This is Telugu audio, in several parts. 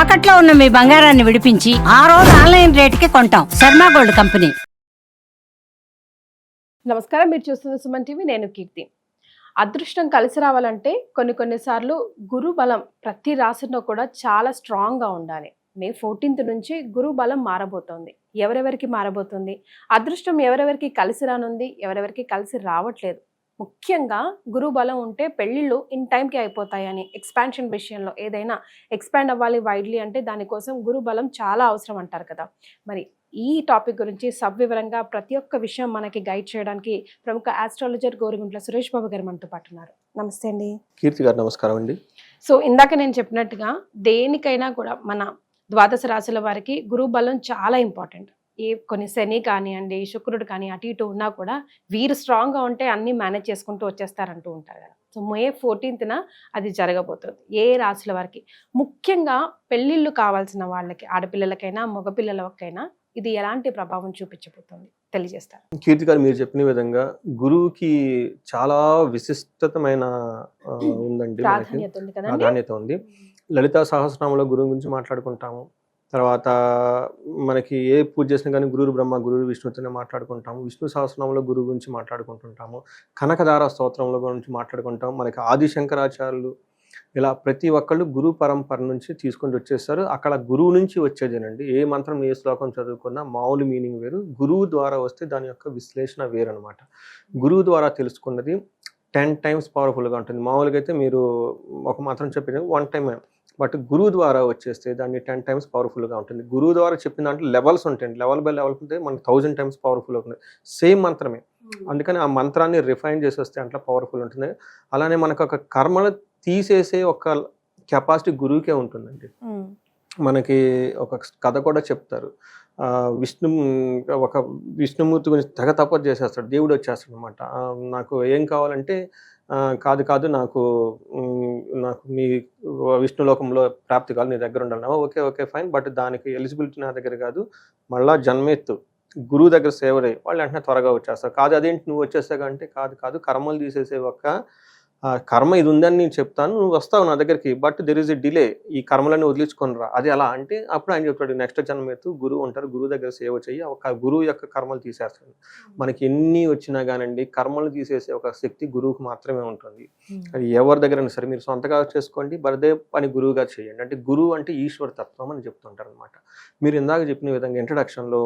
తాకట్లో ఉన్న మీ బంగారాన్ని విడిపించి ఆ రోజు ఆన్లైన్ రేటుకి కొంటాం. Sharma gold company. నమస్కారం మీరు చూస్తున్న సుమన్ టీవీ నేను కీర్తి. అదృష్టం కలిసి రావాలంటే కొన్ని కొన్నిసార్లు గురు బలం ప్రతి రాశిలో కూడా చాలా స్ట్రాంగ్గా ఉండాలి. మే ఫోర్టీన్త్ నుంచి గురు బలం మారబోతోంది. ఎవరెవరికి మారబోతుంది? అదృష్టం ఎవరెవరికి కలిసి రానుంది? ఎవరెవరికి కలిసి రావట్లేదు? ముఖ్యంగా గురు బలం ఉంటే పెళ్ళిళ్ళు ఇన్ టైంకి అయిపోతాయని ఎక్స్పాన్షన్ విషయంలో ఏదైనా ఎక్స్పాండ్ అవ్వాలి వైడ్లీ అంటే దానికోసం గురు బలం చాలా అవసరం అంటారు కదా. మరి ఈ టాపిక్ గురించి సవివరంగా ప్రతి ఒక్క విషయం మనకి గైడ్ చేయడానికి ప్రముఖ ఆస్ట్రాలజర్ గోరిగుంట్ల సురేష్ బాబు గారు మనతో పాటు ఉన్నారు. నమస్తే అండి. కీర్తి గారు నమస్కారం అండి. సో ఇందాక నేను చెప్పినట్టుగా దేనికైనా కూడా మన ద్వాదశ రాశుల వారికి గురు బలం చాలా ఇంపార్టెంట్. ఏ కొన్ని శని కానివ్వండి శుక్రుడు కానీ అటు ఇటు ఉన్నా కూడా వీరు స్ట్రాంగ్గా ఉంటే అన్నీ మేనేజ్ చేసుకుంటూ వచ్చేస్తారంటూ ఉంటారు కదా. సో మే ఫోర్టీన్త్న అది జరగబోతుంది. ఏ రాశుల వారికి? ముఖ్యంగా పెళ్ళిళ్ళు కావాల్సిన వాళ్ళకి ఆడపిల్లలకైనా మగపిల్లలకైనా ఇది ఎలాంటి ప్రభావం చూపించబోతుంది? తెలియజేస్తారు? కీర్తి గారు మీరు చెప్పిన విధంగా గురువుకి చాలా విశిష్టతమైన ఉందండి ప్రాధాన్యత ఉంది కదండి. ప్రాధాన్యత ఉంది. లలితా సహస్రనామంలో గురువు గురించి మాట్లాడుకుంటాము. తర్వాత మనకి ఏ పూజ చేసినా కానీ గురువు బ్రహ్మ గురువు విష్ణుతోనే మాట్లాడుకుంటాము. విష్ణు సహస్రనామంలో గురువు గురించి మాట్లాడుకుంటుంటాము. కనకదార స్తోత్రంలో గురించి మాట్లాడుకుంటాం మనకి ఆది శంకరాచార్యులు ఇలా ప్రతి ఒక్కళ్ళు గురు పరంపర నుంచి తీసుకొని వచ్చేస్తారు. అక్కడ గురువు నుంచి వచ్చేదేనండి. ఏ మంత్రం ఏ శ్లోకం చదువుకున్నా మామూలు మీనింగ్ వేరు. గురువు ద్వారా వస్తే దాని యొక్క విశ్లేషణ వేరు అనమాట గురువు ద్వారా తెలుసుకున్నది టెన్ టైమ్స్ పవర్ఫుల్గా ఉంటుంది. మామూలుగా అయితే మీరు ఒక మంత్రం చెప్పిన వన్ టైం బట్ గురువు ద్వారా వచ్చేస్తే దాన్ని టెన్ టైమ్స్ పవర్ఫుల్గా ఉంటుంది. గురువు ద్వారా చెప్పిన దాంట్లో లెవెల్స్ ఉంటాయండి. లెవెల్ బై లెవెల్ ఉంటే మనకి థౌజండ్ టైమ్స్ పవర్ఫుల్ అవుతుంది. సేమ్ మంత్రమే. అందుకని ఆ మంత్రాన్ని రిఫైన్ చేసి వస్తే అట్లా పవర్ఫుల్ ఉంటుంది. అలానే మనకు ఒక కర్మలు తీసేసే ఒక కెపాసిటీ గురువుకే ఉంటుందండి. మనకి ఒక కథ కూడా చెప్తారు. విష్ణు ఒక విష్ణుమూర్తి గురించి తెగ తపస్సు చేసేస్తాడు. దేవుడు వచ్చేస్తాడు అనమాట నాకు ఏం కావాలంటే కాదు కాదు నాకు నాకు మీ విష్ణులోకంలో ప్రాప్తి కాదు నీ దగ్గర ఉండాలి. ఓకే ఓకే ఫైన్ బట్ దానికి ఎలిజిబిలిటీ నా దగ్గర కాదు. మళ్ళా జన్మెత్తు గురువు దగ్గర సేవరే వాళ్ళు వెంటనే త్వరగా వచ్చేస్తారు. కాదు అదేంటి నువ్వు వచ్చేసాగా అంటే కాదు కాదు కర్మలు తీసేసే ఒక కర్మ ఇది ఉందని నేను చెప్తాను నువ్వు వస్తావు నా దగ్గరికి but there is a delay ఈ కర్మలన్నీ వదిలించుకొని రా అది ఎలా అంటే అప్పుడు ఆయన చెప్తాడు నెక్స్ట్ జన్మ ఎత్తు గురువు ఉంటారు గురువు దగ్గర సేవ చెయ్యి ఒక గురువు యొక్క కర్మలు తీసేస్తాడు. మనకి ఎన్ని వచ్చినా కానండి కర్మలు తీసేసే ఒక శక్తి గురువుకు మాత్రమే ఉంటుంది. ఉమ్. అది ఎవరి దగ్గరైనా సరే మీరు సొంతగా చేసుకోండి బరదే పని గురువుగా చేయండి. అంటే గురువు అంటే ఈశ్వర తత్వం అని చెప్తుంటారు అనమాట మీరు ఇందాక చెప్పిన విధంగా ఇంట్రడక్షన్లో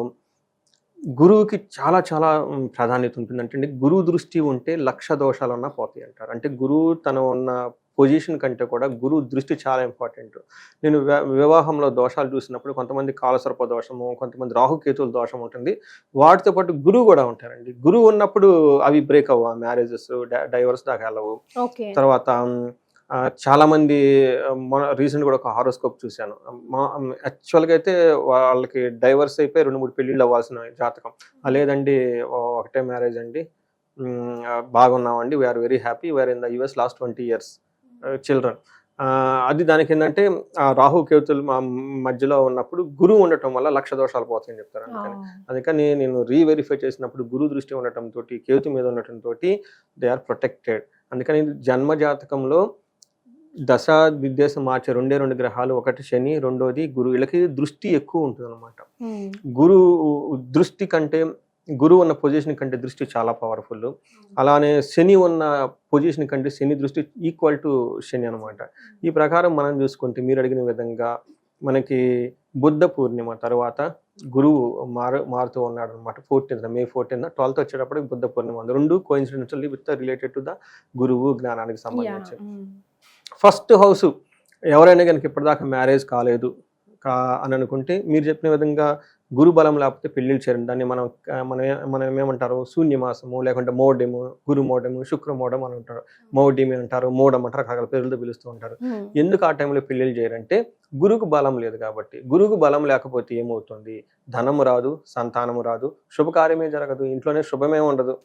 గురువుకి చాలా చాలా ప్రాధాన్యత ఉంటుంది అంటే గురువు దృష్టి ఉంటే లక్ష దోషాలన్నా పోతాయి అంటారు. అంటే గురువు తన ఉన్న పొజిషన్ కంటే కూడా గురువు దృష్టి చాలా ఇంపార్టెంట్. నేను వివాహంలో దోషాలు చూసినప్పుడు కొంతమంది కాలసర్ప దోషము కొంతమంది రాహుకేతుల దోషం ఉంటుంది. వాటితో పాటు గురువు కూడా ఉంటారండి. గురువు ఉన్నప్పుడు అవి బ్రేక్ అవ్వ మ్యారేజెస్ డైవర్స్ దాకా వెళ్ళవు. తర్వాత మ్, ఆ, చాలా మంది మన రీసెంట్ కూడా ఒక హారోస్కోప్ చూశాను. మా యాక్చువల్గా అయితే వాళ్ళకి డైవర్స్ అయిపోయి రెండు మూడు పెళ్ళిళ్ళు అవ్వాల్సిన జాతకం. లేదండి ఒకటే మ్యారేజ్ అండి. బాగున్నామండి we are very happy we are in the US last twenty years children అది దానికి ఏంటంటే ఆ రాహు కేతులు మా మధ్యలో ఉన్నప్పుడు గురువు ఉండటం వల్ల లక్ష దోషాలు పోతాయని చెప్తారు అందుకని. అందుకని నేను రీవెరిఫై చేసినప్పుడు గురు దృష్టి ఉండటం తోటి కేతు మీద ఉండటం తోటి దే ఆర్ ప్రొటెక్టెడ్ అందుకని జన్మ జాతకంలో దశ విద్యాసం మార్చే రెండే రెండు గ్రహాలు ఒకటి శని రెండోది గురు వీళ్ళకి దృష్టి ఎక్కువ ఉంటుంది అనమాట ఉమ్. గురు దృష్టి కంటే గురువు ఉన్న పొజిషన్ కంటే దృష్టి చాలా పవర్ఫుల్ అలానే శని ఉన్న పొజిషన్ కంటే శని దృష్టి ఈక్వల్ టు శని అనమాట ఈ ప్రకారం మనం చూసుకుంటే మీరు అడిగిన విధంగా మనకి బుద్ధ పూర్ణిమ తర్వాత గురువు మారు మారుతూ ఉన్నాడు అనమాట ఫోర్టీన్త్ మే ఫోర్టీన్త్ ట్వెల్త్ వచ్చేటప్పటికి బుద్ధ పూర్ణిమ రెండు coincidentally with related to the గురువు జ్ఞానానికి. సంబంధించి ఉమ్. ఫస్ట్ హౌస్ ఎవరైనా కనుక ఇప్పటిదాకా మ్యారేజ్ కాలేదు అని అనుకుంటే మీరు చెప్పిన విధంగా గురు బలం లేకపోతే పెళ్ళిళ్ళు చేయండి దాన్ని మనం మనం మనం ఏమంటారు? శూన్యమాసము లేకుంటే మోడెము గురు మోడెము శుక్ర మోడెం అని అంటారు. మోడిమి అంటారు మోడం అంటారు రకరకాల పేర్లతో పిలుస్తూ ఉంటారు. ఎందుకు ఆ టైంలో పెళ్ళిళ్ళు చేయరంటే గురువుకు బలం లేదు కాబట్టి. గురువుకు బలం లేకపోతే ఏమవుతుంది? ధనము రాదు సంతానము రాదు శుభకార్యమే జరగదు ఇంట్లోనే శుభమే ఉండదు.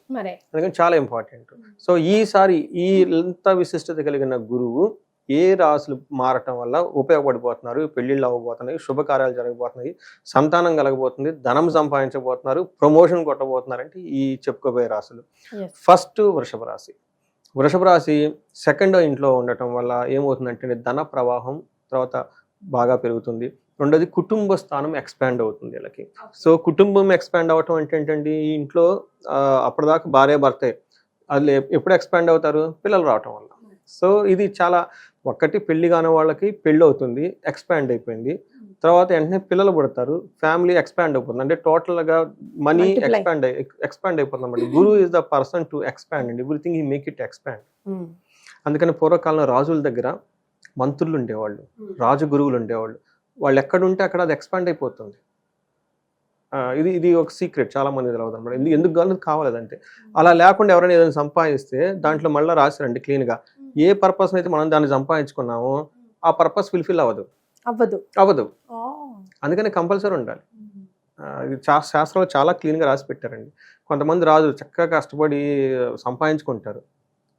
అందుకని చాలా ఇంపార్టెంట్. సో ఈసారి ఈ ఇంత విశిష్టత కలిగిన గురువు ఏ రాసులు మారటం వల్ల ఉపయోగపడిపోతున్నారు పెళ్ళిళ్ళు అవ్వబోతున్నాయి శుభకార్యాలు జరగబోతున్నాయి సంతానం కలగబోతుంది ధనం సంపాదించబోతున్నారు ప్రమోషన్ కొట్టబోతున్నారు అంటే ఈ చెప్పుకోబోయే రాసులు. Yes. ఫస్ట్ వృషభ రాశి. వృషభ రాశి సెకండ్ ఇంట్లో ఉండటం వల్ల ఏమవుతుందంటే ధన ప్రవాహం తర్వాత బాగా పెరుగుతుంది. రెండోది కుటుంబ స్థానం ఎక్స్పాండ్ అవుతుంది వీళ్ళకి. సో కుటుంబం ఎక్స్పాండ్ అవ్వటం అంటే ఏంటండి ఈ ఇంట్లో అప్పటిదాకా భార్య భర్తే అది ఎప్- ఎప్పుడు ఎక్స్పాండ్ అవుతారు? పిల్లలు రావటం వల్ల. సో ఇది చాలా ఒక్కటి పెళ్ళి కాని వాళ్ళకి పెళ్ళి అవుతుంది ఎక్స్పాండ్ అయిపోయింది. తర్వాత వెంటనే పిల్లలు పుడతారు ఫ్యామిలీ ఎక్స్పాండ్ అయిపోతుంది. అంటే టోటల్గా మనీ. ఎక్స్పాండ్ ఎక్స్పాండ్ అయిపోతుంది అన్నమాట. Guru is the person to expand and everything ఈ మేక్ ఇట్ ఎక్స్పాండ్. అందుకని పూర్వకాలంలో రాజుల దగ్గర మంత్రులు ఉండేవాళ్ళు రాజు గురువులు ఉండేవాళ్ళు. వాళ్ళు ఎక్కడ ఉంటే అక్కడ అది ఎక్స్పాండ్ అయిపోతుంది. ఇది ఇది ఒక సీక్రెట్ చాలా మంది తెలియదు అనమాట ఎందుకు కావాలి అదంటే అలా లేకుండా ఎవరైనా ఏదైనా సంపాదిస్తే దాంట్లో మళ్ళీ రాశారండి clean గా. ఏ పర్పస్ అయితే మనం దాన్ని సంపాదించుకున్నామో ఆ పర్పస్ ఫుల్ఫిల్ అవ్వదు. అవ్వదు. అవ్వదు. అందుకని కంపల్సరీ ఉండాలి. శాస్త్రంలో చాలా క్లీన్గా రాసి పెట్టారండి. కొంతమంది రాజులు చక్కగా కష్టపడి సంపాదించుకుంటారు.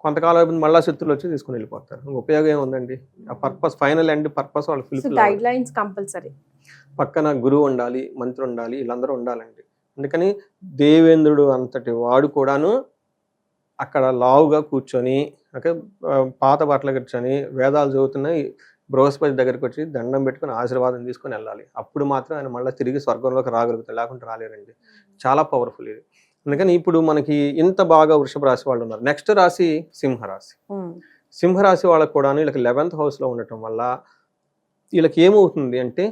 కొంతకాలం అయిపోయింది మళ్ళా శత్రులు వచ్చి తీసుకుని వెళ్ళిపోతారు. ఉపయోగం ఏముందండి ఆ పర్పస్ ఫైనల్ ఎండ్ పర్పస్ వాళ్ళు ఫుల్ఫిల్ గైడ్ లైన్స్ కంపల్సరీ పక్కన గురువు ఉండాలి మంత్రి ఉండాలి వీళ్ళందరూ ఉండాలండి. అందుకని దేవేంద్రుడు అంతటి వాడు కూడాను అక్కడ లావుగా కూర్చొని ఓకే? పాత బట్టలు కూర్చొని వేదాలు చదువుతున్నాయి. బృహస్పతి దగ్గరికి వచ్చి దండం పెట్టుకొని ఆశీర్వాదం తీసుకొని వెళ్ళాలి. అప్పుడు మాత్రం ఆయన మళ్ళీ తిరిగి స్వర్గంలోకి రాగలుగుతారు లేకుంటే రాలేరండి. చాలా పవర్ఫుల్ ఇది. అందుకని ఇప్పుడు మనకి ఇంత బాగా వృషభ రాశి వాళ్ళు ఉన్నారు. నెక్స్ట్ రాశి సింహరాశి. సింహరాశి వాళ్ళకు కూడా వీళ్ళకి లెవెన్త్ హౌస్లో ఉండటం వల్ల వీళ్ళకి ఏమవుతుంది అంటే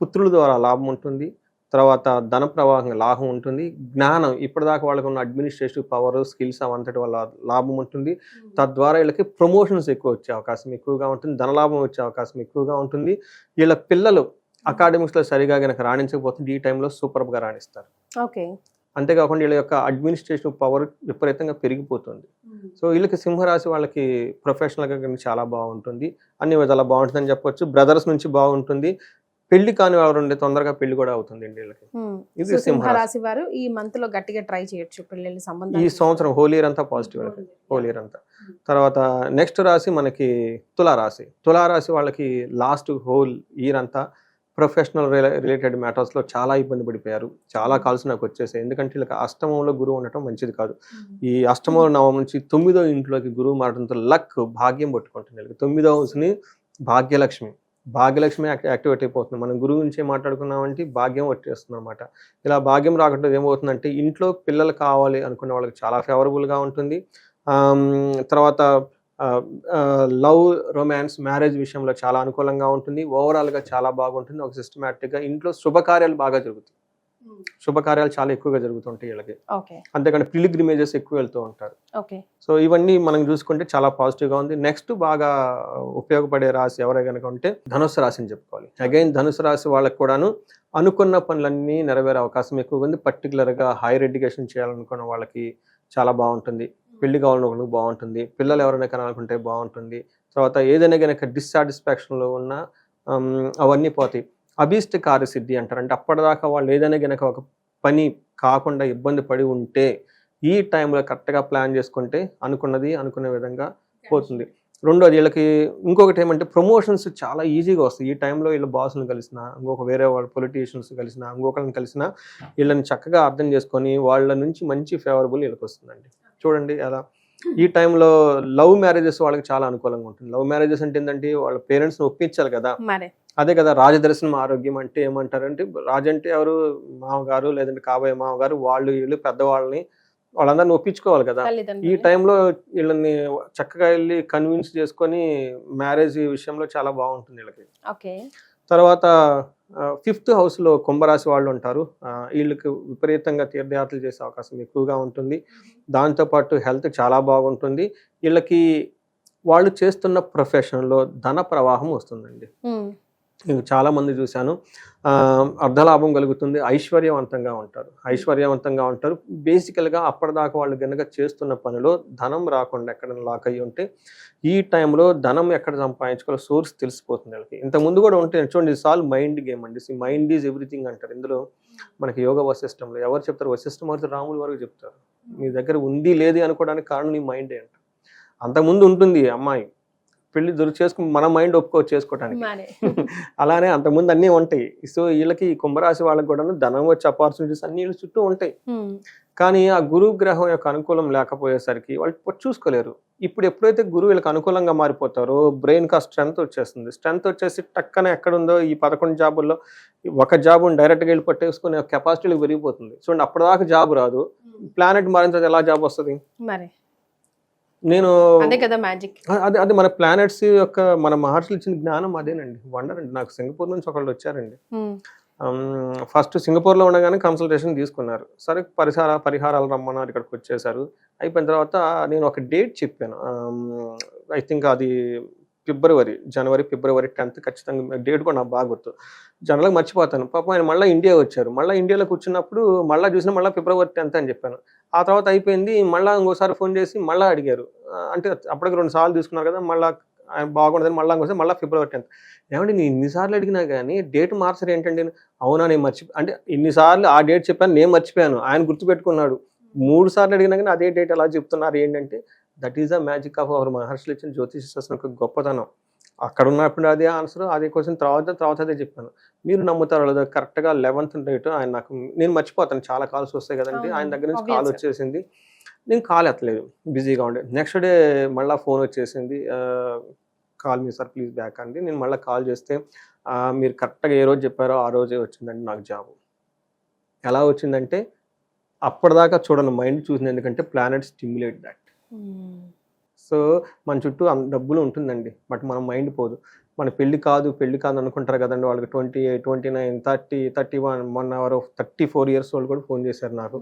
పుత్రుల ద్వారా లాభం ఉంటుంది. తర్వాత ధన ప్రవాహం లాభం ఉంటుంది. జ్ఞానం ఇప్పటిదాకా వాళ్ళకు ఉన్న అడ్మినిస్ట్రేటివ్ పవర్ స్కిల్స్ అవంతటి వల్ల లాభం ఉంటుంది. తద్వారా వీళ్ళకి ప్రమోషన్స్ ఎక్కువ వచ్చే అవకాశం ఎక్కువగా ఉంటుంది. ధనలాభం వచ్చే అవకాశం ఎక్కువగా ఉంటుంది. వీళ్ళ పిల్లలు అకాడమిక్స్లో సరిగా కనుక రాణించకపోతే ఈ టైంలో సూపర్గా రాణిస్తారు. ఓకే అంతేకాకుండా వీళ్ళ యొక్క అడ్మినిస్ట్రేటివ్ పవర్ విపరీతంగా పెరిగిపోతుంది. సో వీళ్ళకి సింహరాశి వాళ్ళకి ప్రొఫెషనల్గా కానీ చాలా బాగుంటుంది. అన్ని విధాలా బాగుంటుందని చెప్పొచ్చు. బ్రదర్స్ నుంచి బాగుంటుంది. పెళ్ళి కాని వారు ఉండే తొందరగా పెళ్ళి కూడా అవుతుంది అండి వీళ్ళకి. ఇది సో సింహరాశి. వారు ఈ మంత్లో గట్టిగా ట్రై చేయొచ్చు ఈ సంబంధం సంవత్సరం హోలీ ఇయర్ అంతా పాజిటివ్ హోలీ ఇయర్ అంతా. తర్వాత నెక్స్ట్ రాశి మనకి తులారాశి. తులారాశి వాళ్ళకి లాస్ట్ హోల్ ఇయర్ అంతా ప్రొఫెషనల్ రిలేటెడ్ మ్యాటర్స్లో చాలా ఇబ్బంది పడిపోయారు. చాలా కాల్స్ నాకు వచ్చేసాయి. ఎందుకంటే వీళ్ళకి అష్టమంలో గురువు ఉండటం మంచిది కాదు. ఈ అష్టమంలో నవం నుంచి తొమ్మిదో ఇంట్లోకి గురువు మారడంతో లక్ భాగ్యం పట్టుకుంటుంది వీళ్ళకి. తొమ్మిదో హౌస్ని భాగ్యలక్ష్మి. భాగ్యలక్ష్మి యాక్టి- యాక్టివేట్ అయిపోతుంది. మనం గురువు నుంచి మాట్లాడుకున్నామంటే భాగ్యం వచ్చేస్తుంది అనమాట ఇలా భాగ్యం రాకుండా ఏమవుతుందంటే ఇంట్లో పిల్లలు కావాలి అనుకునే వాళ్ళకి చాలా ఫేవరబుల్గా ఉంటుంది. తర్వాత లవ్ రొమాన్స్ మ్యారేజ్ విషయంలో చాలా అనుకూలంగా ఉంటుంది. ఓవరాల్గా చాలా బాగుంటుంది. ఒక సిస్టమేటిక్గా ఇంట్లో శుభకార్యాలు బాగా జరుగుతాయి. శుభకార్యాలు చాలా ఎక్కువగా జరుగుతుంటాయి వీళ్ళకి అంతేకాని పిలిగ్రిమేజెస్ ఎక్కువ వెళ్తూ ఉంటారు. సో ఇవన్నీ మనం చూసుకుంటే చాలా పాజిటివ్గా ఉంది. నెక్స్ట్ బాగా ఉపయోగపడే రాశి ఎవరై కనుక ఉంటే ధనుసు రాశిని చెప్పుకోవాలి. అగైన్ ధనుసు రాశి వాళ్ళకి కూడాను అనుకున్న పనులన్నీ నెరవేరే అవకాశం ఎక్కువగా ఉంది. పర్టికులర్గా హైయర్ ఎడ్యుకేషన్ చేయాలనుకున్న వాళ్ళకి చాలా బాగుంటుంది. పెళ్ళి కావాలనుకున్న బాగుంటుంది. పిల్లలు ఎవరైనా కనాలనుకుంటే బాగుంటుంది. తర్వాత ఏదైనా కనుక డిస్సాటిస్ఫాక్షన్లో ఉన్న అవన్నీ పోతాయి. అభీష్ట కార్యసిద్ధి అంటారు. అంటే అప్పటిదాకా వాళ్ళు ఏదైనా కనుక ఒక పని కాకుండా ఇబ్బంది పడి ఉంటే ఈ టైంలో కరెక్ట్గా ప్లాన్ చేసుకుంటే అనుకున్నది అనుకునే విధంగా పోతుంది. రెండోది వీళ్ళకి ఇంకొకటి ఏమంటే ప్రమోషన్స్ చాలా ఈజీగా వస్తాయి. ఈ టైంలో వీళ్ళ బాసులను కలిసిన ఇంకొక వేరే వాళ్ళ పొలిటీషియన్స్ కలిసిన ఇంకొకరిని కలిసిన వీళ్ళని చక్కగా అర్థం చేసుకొని వాళ్ళ నుంచి మంచి ఫేవరబుల్ వీళ్ళకి వస్తుందండి. చూడండి అలా ఈ టైంలో లవ్ మ్యారేజెస్ వాళ్ళకి చాలా అనుకూలంగా ఉంటుంది. లవ్ మ్యారేజెస్ అంటే ఏంటంటే వాళ్ళ పేరెంట్స్ని ఒప్పించాలి కదా. అదే కదా రాజదర్శనం ఆరోగ్యం అంటే ఏమంటారంటే రాజు అంటే ఎవరు? మామగారు లేదంటే కాబోయే మామగారు వాళ్ళు వీళ్ళు పెద్దవాళ్ళని వాళ్ళందరిని ఒప్పించుకోవాలి కదా. ఈ టైంలో వీళ్ళని చక్కగా వెళ్ళి కన్విన్స్ చేసుకొని మ్యారేజ్ విషయంలో చాలా బాగుంటుంది వీళ్ళకి. తర్వాత ఫిఫ్త్ హౌస్లో కుంభరాశి వాళ్ళు ఉంటారు. వీళ్ళకి విపరీతంగా తీర్థయాత్రలు చేసే అవకాశం ఎక్కువగా ఉంటుంది. దాంతోపాటు హెల్త్ చాలా బాగుంటుంది. వీళ్ళకి వాళ్ళు చేస్తున్న ప్రొఫెషన్లో ధన ప్రవాహం వస్తుందండి. చాలామంది నేను చూశాను. అర్ధలాభం కలుగుతుంది ఐశ్వర్యవంతంగా ఉంటారు. ఐశ్వర్యవంతంగా ఉంటారు. బేసికల్గా అప్పటిదాకా వాళ్ళు గనక చేస్తున్న పనిలో ధనం రాకుండా ఎక్కడ లాక్ అయ్యి ఉంటే ఈ టైంలో ధనం ఎక్కడ సంపాదించుకోవాలో సోర్స్ తెలిసిపోతుంది వాళ్ళకి. ఇంత ముందు కూడా ఉంటే చూడండి ఇది ఆల్ మైండ్ గేమ్ అండి. మైండ్ ఈజ్ ఎవ్రీథింగ్ అంటారు. ఇందులో మనకి యోగ వశిష్టంలో ఎవరు చెప్తారు? వశిష్టం వరకు రాముల వరకు చెప్తారు. మీ దగ్గర ఉంది లేదు అనుకోవడానికి కారణం నీ మైండే అంట. అంతకుముందు ఉంటుంది అమ్మాయి. పెళ్ళి దొరికి చేసుకుని మన మైండ్ ఒప్పుకో చేసుకోవటానికి అలానే అంతకుముందు అన్నీ ఉంటాయి. సో వీళ్ళకి కుంభరాశి వాళ్ళకి కూడా ధనం వచ్చే ఆపర్చునిటీస్ అన్ని వీళ్ళ చుట్టూ ఉంటాయి. కానీ ఆ గురువు గ్రహం యొక్క అనుకూలం లేకపోయేసరికి వాళ్ళు చూసుకోలేరు. ఇప్పుడు ఎప్పుడైతే గురువు వీళ్ళకి అనుకూలంగా మారిపోతారో బ్రెయిన్ కా స్ట్రెంత్ వచ్చేస్తుంది. స్ట్రెంత్ వచ్చేసి టక్కన ఎక్కడుందో ఈ పదకొండు జాబుల్లో ఒక జాబ్ డైరెక్ట్గా వెళ్ళి పట్టేసుకునే కెపాసిటీలు పెరిగిపోతుంది. చూడండి అప్పటిదాకా జాబ్ రాదు. ప్లానెట్ మారిన తర్వాత ఎలా జాబ్ వస్తుంది? మరి. నేను అదే కదా మ్యాజిక్ అదే అదే మన ప్లానెట్స్ యొక్క మన మహర్షులు ఇచ్చిన జ్ఞానం అదేనండి. వండర్ అండి. నాకు సింగపూర్ నుంచి ఒకళ్ళు వచ్చారండి. ఫస్ట్ సింగపూర్లో ఉండగానే కన్సల్టేషన్ తీసుకున్నారు. సరే పరిహార పరిహారాలు రమ్మన్నారు ఇక్కడికి వచ్చేసారు అయిపోయిన తర్వాత నేను ఒక డేట్ చెప్పాను. ఐ థింక్ అది ఫిబ్రవరి జనవరి ఫిబ్రవరి టెన్త్ ఖచ్చితంగా డేట్ కూడా నాకు బాగా గుర్తు. జనరల్గా మర్చిపోతాను. పాపం ఆయన మళ్ళీ ఇండియా వచ్చారు. మళ్ళీ ఇండియాలో కూర్చున్నప్పుడు మళ్ళీ చూసిన మళ్ళీ ఫిబ్రవరి టెన్త్ అని చెప్పాను. ఆ తర్వాత అయిపోయింది మళ్ళీ ఇంకోసారి ఫోన్ చేసి మళ్ళీ అడిగారు. అంటే అప్పటికి రెండు సార్లు తీసుకున్నారు కదా మళ్ళీ ఆయన బాగుండదని మళ్ళీ ఇంకోసారి మళ్ళీ ఫిబ్రవరి టెన్త్. ఏమంటే నేను ఇన్నిసార్లు అడిగినా కానీ డేట్ మార్చరు ఏంటండి? అవునా నేను మర్చి అంటే ఇన్నిసార్లు ఆ డేట్ చెప్పాను నేను మర్చిపోయాను. ఆయన గుర్తుపెట్టుకున్నాడు. మూడు సార్లు అడిగినా కానీ అదే డేట్ ఎలా చెప్తున్నారు ఏంటంటే that is the magic of our మహర్షులు ఇచ్చిన జ్యోతిష శాస్త్రం యొక్క గొప్పతనం. అక్కడ ఉన్నప్పుడు అదే ఆన్సర్ అదే క్వశ్చన్ తర్వాత తర్వాత అదే చెప్పాను. మీరు నమ్ముతారో లేదో కరెక్ట్గా లెవెన్త్ డేట్ ఆయన నాకు నేను మర్చిపోతాను చాలా కాల్స్ వస్తాయి కదండి ఆయన దగ్గర నుంచి కాల్. వచ్చేసింది. నేను కాల్ ఎత్తలేదు బిజీగా ఉండే. నెక్స్ట్ డే మళ్ళీ ఫోన్ వచ్చేసింది call me sir please back అండి. నేను మళ్ళీ కాల్ చేస్తే "ఆ, మీరు కరెక్ట్గా ఏ రోజు చెప్పారో ఆ రోజే వచ్చిందండి నాకు జాబ్ ఎలా వచ్చిందంటే అప్పటిదాకా చూడను మైండ్ చూసింది ఎందుకంటే ప్లానెట్ స్టిమ్యులేట్ దట్ సో మన చుట్టూ డబ్బులు ఉంటుందండి. బట్ మన మైండ్ పోదు. మన పెళ్ళి కాదు పెళ్ళి కాదు అనుకుంటారు కదండి వాళ్ళకి twenty eight twenty nine thirty thirty one one hour thirty four years వాళ్ళు కూడా ఫోన్ చేశారు నాకు.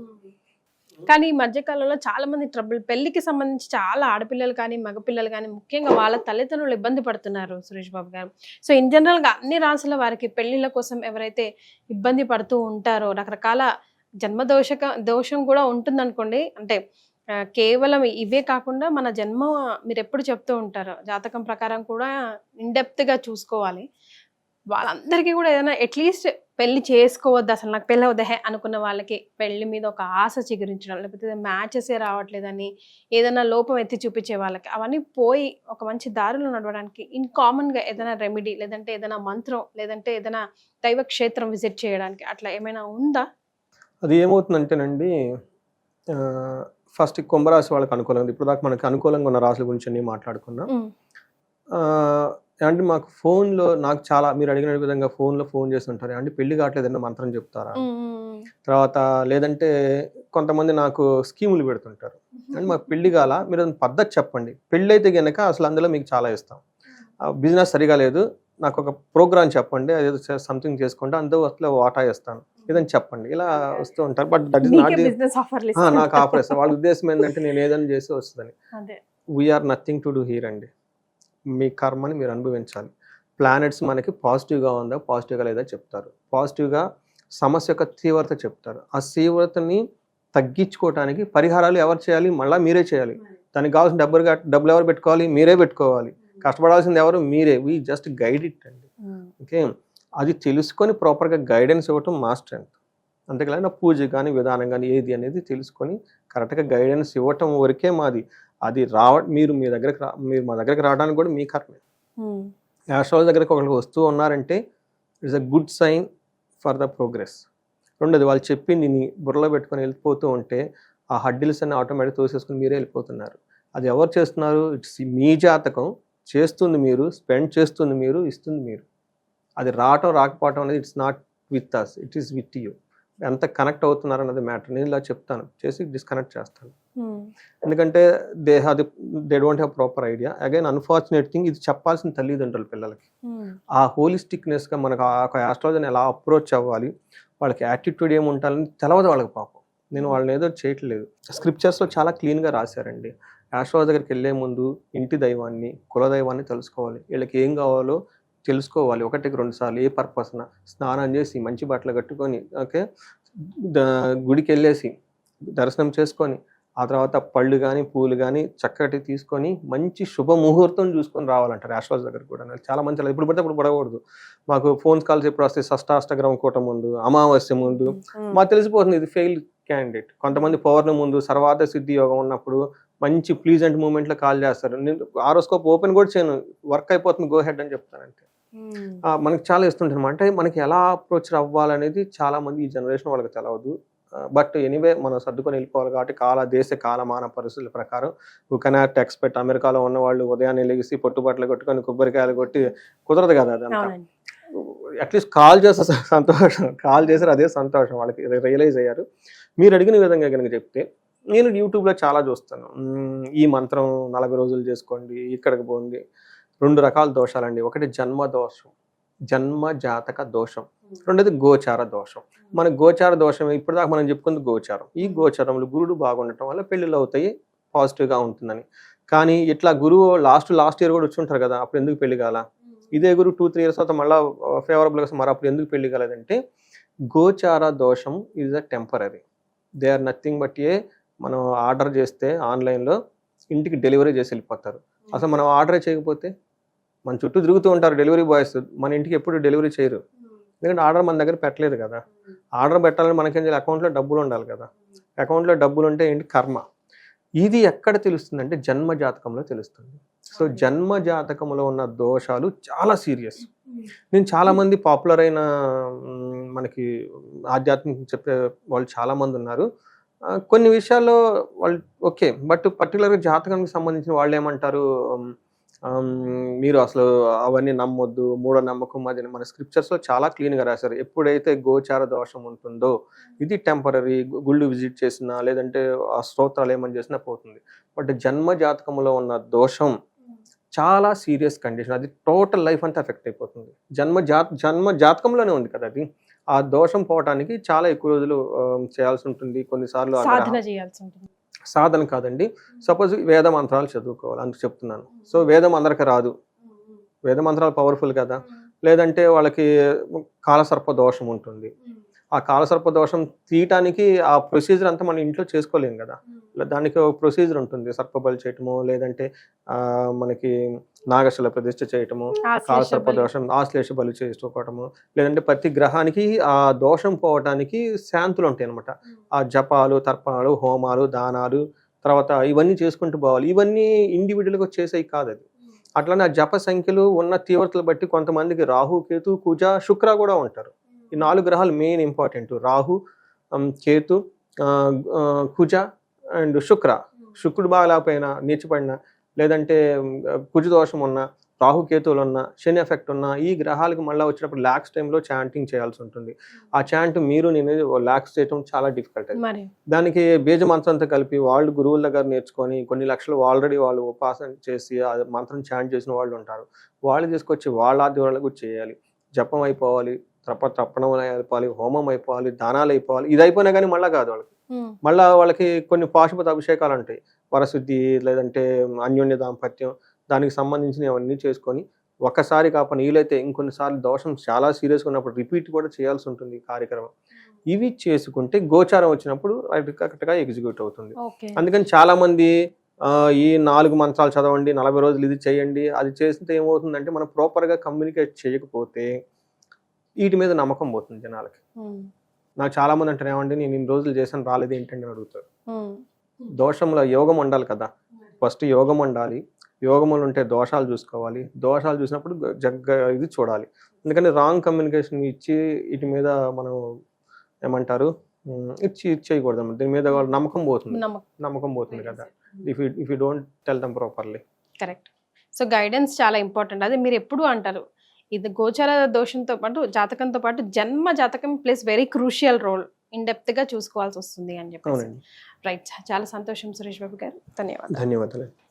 కానీ ఈ మధ్యకాలంలో చాలా మంది ట్రబుల్ పెళ్ళికి సంబంధించి చాలా ఆడపిల్లలు కానీ మగపిల్లలు కానీ ముఖ్యంగా వాళ్ళ తల్లిదండ్రులు ఇబ్బంది పడుతున్నారు సురేష్ బాబు గారు. సో ఇన్ జనరల్గా అన్ని రాసుల వారికి పెళ్ళిళ్ళ కోసం ఎవరైతే ఇబ్బంది పడుతూ ఉంటారో రకరకాల జన్మ దోషక దోషం కూడా ఉంటుందనుకోండి అంటే కేవలం ఇవే కాకుండా మన జన్మ మీరు ఎప్పుడు చెప్తూ ఉంటారు జాతకం ప్రకారం కూడా in-depth గా చూసుకోవాలి. వాళ్ళందరికీ కూడా ఏదైనా అట్లీస్ట్ పెళ్ళి చేసుకోవద్దు అసలు నాకు పెళ్ళి అవుదహే అనుకున్న వాళ్ళకి పెళ్ళి మీద ఒక ఆశ చిగురించడం లేకపోతే మ్యాచెసే రావట్లేదని ఏదైనా లోపం ఎత్తి చూపించే వాళ్ళకి అవన్నీ పోయి ఒక మంచి దారిలో నడవడానికి ఇన్ కామన్గా ఏదైనా రెమెడీ లేదంటే ఏదైనా మంత్రం లేదంటే ఏదైనా దైవ క్షేత్రం విజిట్ చేయడానికి అట్లా ఏమైనా ఉందా? అది ఏమవుతుందంటేనండి ఫస్ట్ కుంభరాశి వాళ్ళకి అనుకూలంగా ఇప్పుడు దాకా మనకి అనుకూలంగా ఉన్న రాశుల గురించి అన్ని మాట్లాడుకున్నాం అంటే మాకు ఫోన్లో నాకు చాలా మీరు అడిగిన విధంగా ఫోన్లో ఫోన్ చేస్తుంటారు. అంటే పెళ్ళి కావట్లేదన్న మంత్రం చెప్తారా? తర్వాత లేదంటే కొంతమంది నాకు స్కీములు పెడుతుంటారు. అండ్ మాకు పెళ్ళి కాల మీరు పద్ధతి చెప్పండి. పెళ్ళి అయితే కనుక అసలు అందులో మీకు చాలా ఇస్తాం. బిజినెస్ సరిగా లేదు. నాకు ఒక ప్రోగ్రామ్ చెప్పండి అదేదో సంథింగ్ చేసుకుంటే అందులో అసలు వాటా ఇస్తాను ఇదని చెప్పండి. ఇలా వస్తూ ఉంటారు. బట్ దట్ ఇస్ నాట్ నాకు ఆఫర్ ఇస్తాను వాళ్ళ ఉద్దేశం ఏంటంటే నేను ఏదైనా చేసి వస్తుందని. అదే. We are nothing to do here అండి. మీ కర్మని మీరు అనుభవించాలి. ప్లానెట్స్ మనకి పాజిటివ్గా ఉందా పాజిటివ్గా లేదా చెప్తారు. పాజిటివ్గా సమస్య యొక్క తీవ్రత చెప్తారు. ఆ తీవ్రతని తగ్గించుకోవటానికి పరిహారాలు ఎవరు చేయాలి? మళ్ళీ మీరే చేయాలి. దానికి కావాల్సిన డబ్బులు డబ్బులు ఎవరు పెట్టుకోవాలి? మీరే పెట్టుకోవాలి. కష్టపడాల్సింది ఎవరు? మీరే. వీ జస్ట్ గైడ్ ఇట్ అండి. ఓకే అది తెలుసుకొని ప్రాపర్గా గైడెన్స్ ఇవ్వటం మా స్ట్రెంత్ అంతేకాదు నా పూజ కానీ విధానం కానీ ఏది అనేది తెలుసుకొని కరెక్ట్గా గైడెన్స్ ఇవ్వటం వరకే మాది. అది రావ మీరు మీ దగ్గరకు రా మీరు మా దగ్గరకు రావడానికి కూడా మీ కర్మే. యాస్ట్రాలజీ దగ్గరకు ఒకరికి వస్తూ ఉన్నారంటే it's a good sign for the progress. రెండోది వాళ్ళు చెప్పింది నీ బుర్రలో పెట్టుకొని వెళ్ళిపోతూ ఉంటే ఆ హడ్డిల్స్ అన్ని ఆటోమేటిక్ తోసేసుకుని మీరే వెళ్ళిపోతున్నారు. అది ఎవరు చేస్తున్నారు? ఇట్స్ మీ జాతకం. చేస్తుంది మీరు స్పెండ్ చేస్తుంది మీరు ఇస్తుంది మీరు. అది రావటం రాకపోవటం అనేది it's not with us it is with you ఎంత కనెక్ట్ అవుతున్నారు అన్నది మ్యాటర్ నేను ఇలా చెప్తాను చేసి డిస్కనెక్ట్ చేస్తాను. ఉమ్, ఎందుకంటే they have they don't have proper idea again unfortunate thing ఇది చెప్పాల్సిన తల్లిదండ్రులు పిల్లలకి. ఉమ్, ఆ హోలిస్టిక్నెస్గా మనకు ఆ ఒక ఆస్ట్రాలజీని ఎలా అప్రోచ్ అవ్వాలి వాళ్ళకి యాటిట్యూడ్ ఏమి ఉండాలని తెలవదు వాళ్ళకి పాపం. నేను వాళ్ళని ఏదో చేయట్లేదు. స్క్రిప్చర్స్లో చాలా క్లీన్గా రాశారండి. ఆస్ట్రాలజీ దగ్గరికి వెళ్ళే ముందు ఇంటి దైవాన్ని కుల దైవాన్ని తెలుసుకోవాలి. వీళ్ళకి ఏం కావాలో తెలుసుకోవాలి. ఒకటికి రెండు సార్లు ఏ పర్పస్న స్నానం చేసి మంచి బట్టలు కట్టుకొని ఓకే గుడికి వెళ్ళేసి దర్శనం చేసుకొని ఆ తర్వాత పళ్ళు కానీ పూలు కానీ చక్కటి తీసుకొని మంచి శుభ ముహూర్తం చూసుకొని రావాలంటారు ఆస్ట్రాలజీ దగ్గర కూడా. చాలా మంచి ఇప్పుడు పడితే అప్పుడు పడకూడదు. మాకు ఫోన్ కాల్స్ ఎప్పుడు వస్తాయి? షష్టాష్టగ్రహం కూట ముందు అమావాస్య ముందు. మాకు తెలిసిపోతుంది ఇది ఫెయిల్ క్యాండిడేట్. కొంతమంది పౌర్ణమి ముందు సర్వాత సిద్ధి యోగం ఉన్నప్పుడు మంచి ప్లీజెంట్ మూమెంట్లో కాల్ చేస్తారు. నేను ఆరోస్కోప్ ఓపెన్ కూడా చేయను. వర్క్ అయిపోతుంది. గో హెడ్ అని చెప్తానంటే మనకి చాలా ఇస్తుంటారు అంటే మనకి ఎలా అప్రోచ్ అవ్వాలనేది చాలా మంది ఈ జనరేషన్ వాళ్ళకి తెలవదు. బట్ ఎనీవే మనం సర్దుకొని వెళ్ళిపోవాలి కాబట్టి కాల దేశ కాలమాన పరిస్థితుల ప్రకారం యూ కెనాట్ ఎక్స్పెక్ట్ అమెరికాలో ఉన్న వాళ్ళు ఉదయాన్నే లెగిసి పొట్టుబట్టలు కొట్టుకొని కొబ్బరికాయలు కొట్టి కుదరదు కదా అదంతా. అట్లీస్ట్ కాల్ చేస్తే సంతోషం. కాల్ చేసారు అదే సంతోషం. వాళ్ళకి రియలైజ్ అయ్యారు. మీరు అడిగిన విధంగా కనుక చెప్తే నేను యూట్యూబ్లో చాలా చూస్తాను. ఈ మంత్రం నలభై రోజులు చేసుకోండి ఇక్కడికి పోండి రెండు రకాల దోషాలండి. ఒకటి జన్మ దోషం జన్మ జాతక దోషం. రెండోది గోచార దోషం. మన గోచార దోషం ఇప్పటిదాకా మనం చెప్పుకుంది గోచారం. ఈ గోచారంలో గురుడు బాగుండటం వల్ల పెళ్ళిళ్ళు అవుతాయి పాజిటివ్గా ఉంటుందని. కానీ ఇట్లా గురువు లాస్ట్ లాస్ట్ ఇయర్ కూడా వచ్చి ఉంటారు కదా అప్పుడు ఎందుకు పెళ్ళి కాల? ఇదే గురు టూ త్రీ ఇయర్స్ తర్వాత మళ్ళీ ఫేవరబుల్గా మరి అప్పుడు ఎందుకు పెళ్ళి కాలేదంటే గోచార దోషం is a temporary they are nothing but a మనం ఆర్డర్ చేస్తే ఆన్లైన్లో ఇంటికి డెలివరీ చేసి వెళ్ళిపోతారు. అసలు మనం ఆర్డర్ చేయకపోతే మన చుట్టూ తిరుగుతూ ఉంటారు డెలివరీ బాయ్స్ మన ఇంటికి ఎప్పుడు డెలివరీ చేయరు. ఎందుకంటే ఆర్డర్ మన దగ్గర పెట్టలేదు కదా. ఆర్డర్ పెట్టాలని మనకేం చేయాలి? అకౌంట్లో డబ్బులు ఉండాలి కదా. అకౌంట్లో డబ్బులు ఉంటే ఏంటి? కర్మ. ఇది ఎక్కడ తెలుస్తుంది అంటే జన్మ జాతకంలో తెలుస్తుంది. సో జన్మ జాతకంలో ఉన్న దోషాలు చాలా సీరియస్ నేను చాలామంది పాపులర్ అయిన మనకి ఆధ్యాత్మిక చెప్పే వాళ్ళు చాలామంది ఉన్నారు. కొన్ని విషయాల్లో వాళ్ళు ఓకే. బట్ పర్టికులర్గా జాతకానికి సంబంధించిన వాళ్ళు ఏమంటారు? మీరు అసలు అవన్నీ నమ్మొద్దు మూఢ నమ్మకం అది మన స్క్రిప్చర్స్లో చాలా క్లీన్గా రాశారు. ఎప్పుడైతే గోచార దోషం ఉంటుందో ఇది టెంపరీ గుళ్ళు విజిట్ చేసినా లేదంటే ఆ స్తోత్రాలు ఏమని చేసినా పోతుంది. బట్ జన్మ జాతకంలో ఉన్న దోషం చాలా సీరియస్ కండిషన్ అది టోటల్ లైఫ్ అంతా ఎఫెక్ట్ అయిపోతుంది. జన్మ జాత జన్మ జాతకంలోనే ఉంది కదా అది. ఆ దోషం పోవటానికి చాలా ఎక్కువ రోజులు చేయాల్సి ఉంటుంది. కొన్నిసార్లు సాధన చేయాల్సి ఉంటుంది. సాధన కాదండి. సపోజ్ వేద మంత్రాలు చదువుకోవాలి అందుకు చెప్తున్నాను. సో వేదం అందరికి రాదు. వేద మంత్రాలు పవర్ఫుల్ కదా? లేదంటే వాళ్ళకి కాలసర్ప దోషం ఉంటుంది. ఆ కాలసర్ప దోషం తీయటానికి ఆ ప్రొసీజర్ అంతా మనం ఇంట్లో చేసుకోలేము కదా? దానికి ఒక ప్రొసీజర్ ఉంటుంది. సర్పబలి చేయటము లేదంటే మనకి నాగశల ప్రతిష్ఠ చేయటము కాలసర్ప దోషం ఆశ్లేష బలి చేసుకోవటము లేదంటే ప్రతి గ్రహానికి ఆ దోషం పోవటానికి శాంతులు ఉంటాయి అనమాట ఆ జపాలు తర్పణాలు హోమాలు దానాలు తర్వాత ఇవన్నీ చేసుకుంటూ పోవాలి. ఇవన్నీ ఇండివిజువల్గా చేసేవి కాదు అది. అట్లానే ఆ జప సంఖ్యలు ఉన్న తీవ్రతలు బట్టి కొంతమందికి రాహు కేతు కుజ శుక్ర కూడా ఉంటారు. ఈ నాలుగు గ్రహాలు main important. Rahu Ketu Kuja and శుక్ర. శుక్రుడు బాగలేకపోయినా నీచపడినా లేదంటే ఉమ్, కుజ దోషం ఉన్న రాహు కేతువులు ఉన్న శని ఎఫెక్ట్ ఉన్న ఈ గ్రహాలకు మళ్ళీ వచ్చినప్పుడు ల్యాక్స్ టైంలో చాంటింగ్ చేయాల్సి ఉంటుంది. ఆ చాంట్ మీరు నేను ల్యాక్స్ చేయటం చాలా డిఫికల్ట్ దానికి బీజ మంత్రంతో కలిపి వాళ్ళు గురువుల దగ్గర నేర్చుకొని కొన్ని లక్షలు ఆల్రెడీ వాళ్ళు ఉపాసన చేసి ఆ మంత్రం చాంట్ చేసిన వాళ్ళు ఉంటారు. వాళ్ళు తీసుకొచ్చి వాళ్ళ ఆధ్వర్యాలకు చేయాలి. జపం అయిపోవాలి తప్ప తప్పడం అయిపోవాలి హోమం అయిపోవాలి దానాలు అయిపోవాలి. ఇది అయిపోయినా కానీ మళ్ళీ కాదు వాళ్ళకి. మళ్ళా వాళ్ళకి కొన్ని పాశుపత అభిషేకాలు ఉంటాయి. వరశుద్ధి లేదంటే అన్యోన్య దాంపత్యం దానికి సంబంధించిన అవన్నీ చేసుకొని ఒక్కసారి కాకుండా వీలైతే ఇంకొన్నిసార్లు దోషం చాలా సీరియస్గా ఉన్నప్పుడు రిపీట్ కూడా చేయాల్సి ఉంటుంది ఈ కార్యక్రమం. ఇవి చేసుకుంటే గోచారం వచ్చినప్పుడు కరెక్ట్గా ఎగ్జిక్యూట్ అవుతుంది. అందుకని చాలా మంది ఆ, ఈ నాలుగు మంత్రాలు చదవండి నలభై రోజులు ఇది చేయండి అది చేస్తే ఏమవుతుందంటే మనం ప్రాపర్గా కమ్యూనికేట్ చేయకపోతే వీటి మీద నమ్మకం పోతుంది జనాలకి. ఉమ్, నాకు చాలా మంది అంటారు ఏమండి నేను ఇన్ని రోజులు చేశాను రాలేదు ఏంటంటే అని అడుగుతారు. ఉమ్, దోషంలో యోగం ఉండాలి కదా. ఫస్ట్ యోగం ఉండాలి. యోగములు ఉంటే దోషాలు చూసుకోవాలి. దోషాలు చూసినప్పుడు జగ్గ ఇది చూడాలి. ఎందుకంటే రాంగ్ కమ్యూనికేషన్ ఇచ్చి వీటి మీద మనం ఏమంటారు? ఇచ్చి ఇచ్చేయకూడదు. దీని మీద వాళ్ళ నమ్మకం పోతుంది. నమ్మకం. నమ్మకం పోతుంది కదా. If you if you don't tell them properly correct so guidance చాలా ఇంపార్టెంట్ అదే మీరు ఎప్పుడు అంటారు. ఇది గోచర దోషంతో పాటు జాతకంతో పాటు జన్మ జాతకం plays very crucial role in డెప్త్గా చూసుకోవాల్సి వస్తుంది అని చెప్పేసి. రైట్. చాలా సంతోషం సురేష్ బాబు గారు. ధన్యవాదాలు. ధన్యవాదాలు